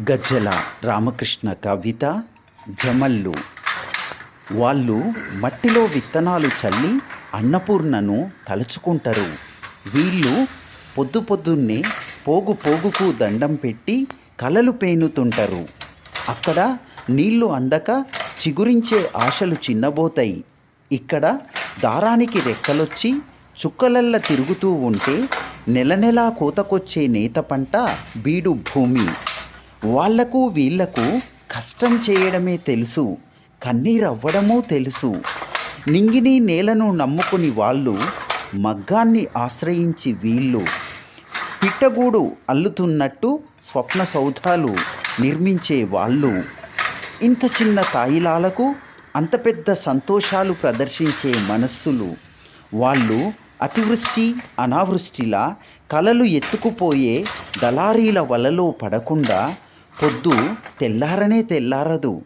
గజ్జల రామకృష్ణ కవిత జమల్లు. వాళ్ళు మట్టిలో విత్తనాలు చల్లి అన్నపూర్ణను తలుచుకుంటారు. వీళ్ళు పొద్దు పొద్దున్నే పోగు పోగుకు దండం పెట్టి కలలు పేనుతుంటారు. అక్కడ నీళ్ళు అందక చిగురించే ఆశలు చిన్నబోతాయి. ఇక్కడ దారానికి రెక్కలొచ్చి చుక్కలల్ల తిరుగుతూ ఉంటే నెల నెలా కోతకొచ్చే నేత పంట బీడు భూమి. వాళ్ళకు వీళ్ళకు కష్టం చేయడమే తెలుసు కన్నీరవ్వడమూ తెలుసు. నింగిని నేలను నమ్ముకుని వాళ్ళు మగ్గాన్ని ఆశ్రయించి వీళ్ళు పిట్టగూడు అల్లుతున్నట్టు స్వప్న సౌధాలు నిర్మించే వాళ్ళు. ఇంత చిన్న తాయిలాలకు అంత పెద్ద సంతోషాలు ప్రదర్శించే మనస్సులు. వాళ్ళు అతివృష్టి అనావృష్టిలా కలలు ఎత్తుకుపోయే దళారీల వలలో పడకుండా పొద్దు తెల్లారనే తెల్లారదు.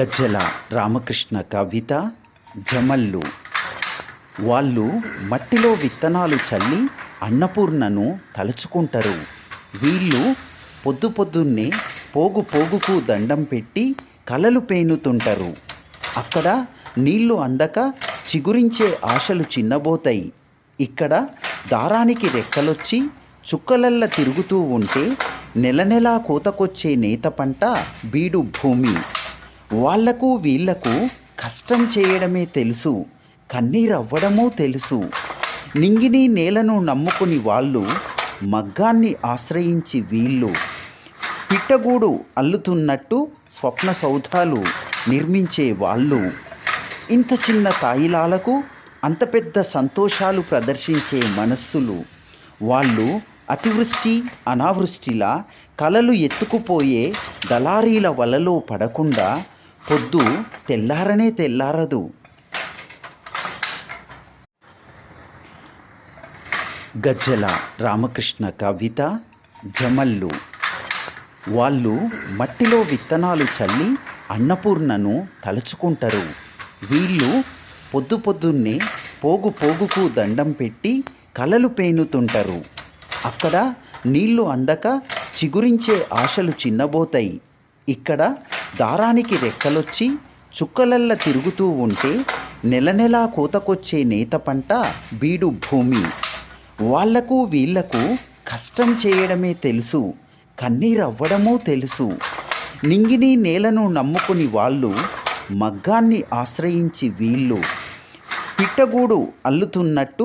గజ్జల రామకృష్ణ కవిత జమల్లు. వాళ్ళు మట్టిలో విత్తనాలు చల్లి అన్నపూర్ణను తలుచుకుంటారు. వీళ్ళు పొద్దు పొద్దున్నే పోగు పోగుకు దండం పెట్టి కలలు పేనుతుంటారు. అక్కడ నీళ్ళు అందక చిగురించే ఆశలు చిన్నబోతాయి. ఇక్కడ దారానికి రెక్కలొచ్చి చుక్కలల్ల తిరుగుతూ ఉంటే నెల నెలా కోతకొచ్చే నేత పంట బీడు భూమి. వాళ్ళకు వీళ్ళకు కష్టం చేయడమే తెలుసు కన్నీరవ్వడమూ తెలుసు. నింగిని నేలను నమ్ముకుని వాళ్ళు మగ్గాన్ని ఆశ్రయించి వీళ్ళు పిట్టగూడు అల్లుతున్నట్టు స్వప్న సౌధాలు నిర్మించే వాళ్ళు. ఇంత చిన్న తాయిలాలకు అంత పెద్ద సంతోషాలు ప్రదర్శించే మనస్సులు వాళ్ళు అతివృష్టి అనావృష్టిలా కలలు ఎత్తుకుపోయే దళారీల వలలో పడకుండా పొద్దు తెల్లారనే తెల్లారదు. గజ్జల రామకృష్ణ కవిత జమల్లు. వాళ్ళు మట్టిలో విత్తనాలు చల్లి అన్నపూర్ణను తలుచుకుంటారు. వీళ్ళు పొద్దు పొద్దున్నే పోగు పోగుకు దండం పెట్టి కలలు పేనుతుంటారు. అక్కడ నీళ్ళు అందక చిగురించే ఆశలు చిన్నబోతాయి. ఇక్కడ దారానికి రెక్కలొచ్చి చుక్కలల్ల తిరుగుతూ ఉంటే నెల నెలా కోతకొచ్చే నేత పంట బీడు భూమి. వాళ్ళకు వీళ్ళకు కష్టం చేయడమే తెలుసు కన్నీరవ్వడమూ తెలుసు. నింగిని నేలను నమ్ముకుని వాళ్ళు మగ్గాన్ని ఆశ్రయించి వీళ్ళు పిట్టగూడు అల్లుతున్నట్టు